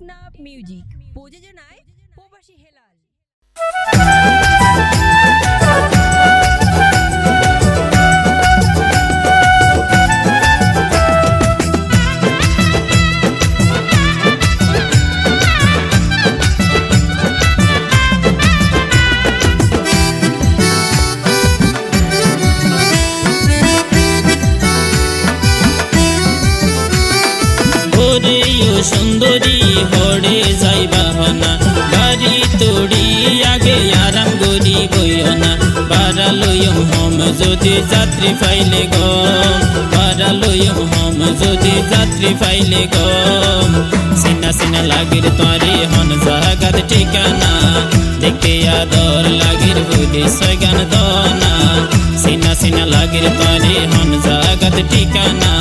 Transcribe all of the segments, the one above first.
Teknaf music প্রযোজনায় প্রবাসী হেলাল সুন্দরী যদি যাত্রী ফাইলে গম বাড়ালয়ম হম যদি যাত্রী ফাইলে গম সিনা সিনা লাগির তোরে হন জাগাত ঠিকানা, দেখতে আদর লাগির বুঝি সগান দনা। সিনা সিনা লাগির তোরে হন জাগাত ঠিকানা,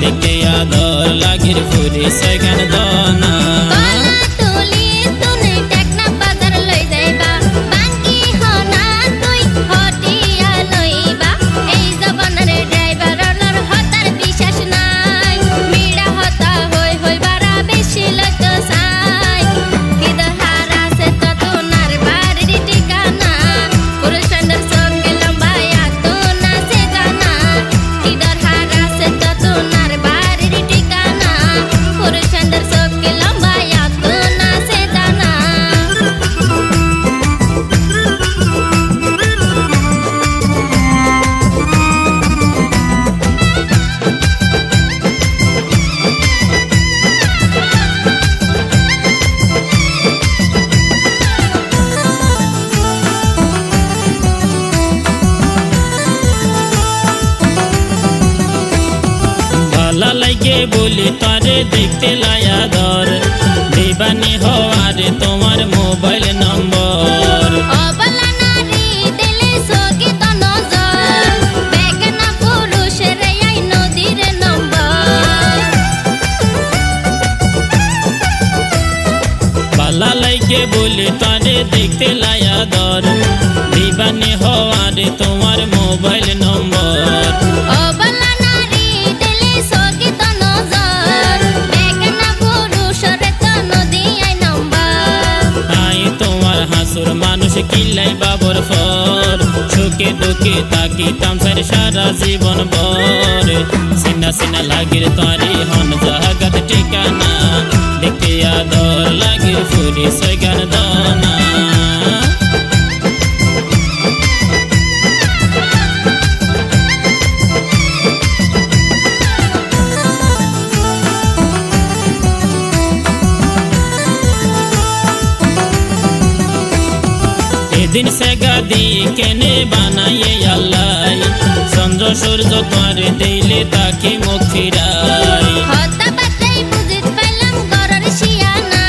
দেখতে আদর লাগির ফুরি সগান দনা। লাগে বলি তারে দেখতে লায়া ধর। দিবানি হওয়ারে তোমার মোবাইল নম্বর। লাগে বলি তারে দেখতে লায়া ধর। মানুষ বাবর ফর। সুখে দুঃখে তাকি তামসার সারা জীবন বর সিনা সিনা লাগির তারি হন জাগাত এদিন সে গাদি কেনে বানাইয়ে আল্লাহ। চন্দ্র সূর্য তোরে দিলে তাকে মুখ ফিরাই। হতা বাতাই বুঝিত পাইলাম গরর শিয়ানা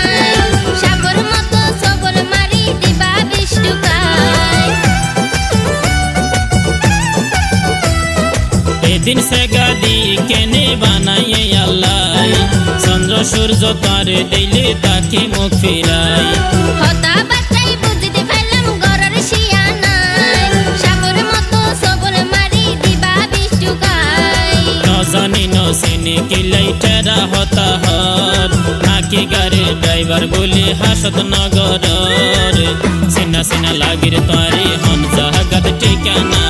সাগর মতো সবল মারি দিবা বিষ্টুকায় এদিন সে গাদি কেনে বানাইয়ে আল্লাহ। চন্দ্র সূর্য তারে দিলে তাকে মুখ ফিরাই। হতা নসিনি কিলাই টেরা হতা হর নাকি গাড়ি ড্রাইভার বলি হাসত নগর সিনা সিনা লাগির তারি হন জাহাগাত ঠিকানা।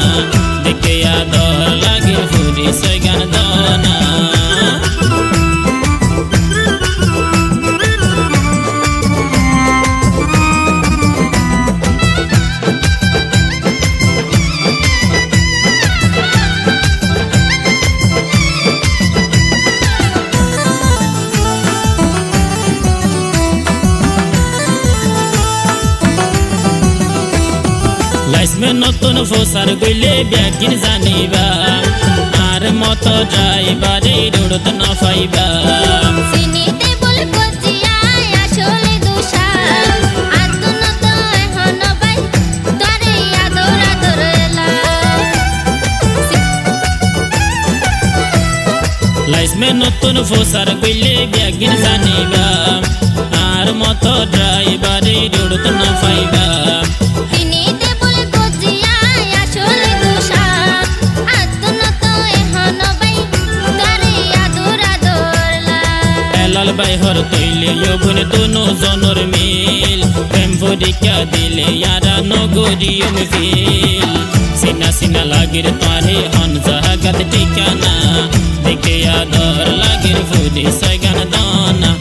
দেখে আদর লাগে ফুরি সৈগান দনা। লাইসমে নতুন ফোসার গইলে ব্যাগিন জানিবা। আর মতো ড্রাইভারে রোডত না পাইবা লাইসমে নতুন ফোসার গইলে বাইহর তৈলে বোন দোনো জনর মিল। প্রেম পরীক্ষা দিলে ইয়ারা নগরীয় ফিল সিনা সিনা লাগির তারে হন জাহাগাত ঠিকানা। দেখে আদর লাগির ফুরি সগান দানা।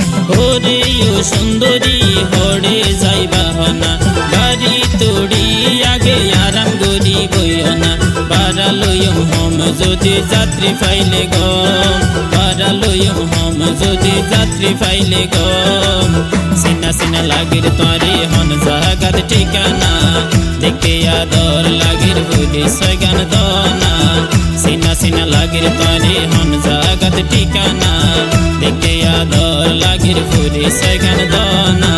ওরে ও সুন্দরী হড়ে যাইবা হনা গাড়ি তোড়ি আগে আরাম গরি বইনা বাড়ালয়ম হম যদি যাত্রী ফাইলে গম। বাড়ালয়ম হম যদি যাত্রী পাইলে গম সিনা সিনা লাগির তোরে হন জাগাত ঠিকানা। দেখে আদর লাগির বুড়ি সগান দনা। সিনা সিনা লাগির তোরে হন জাগাত ঠিকানা। দেখে আদর লাগির বুড়ি সগান দনা।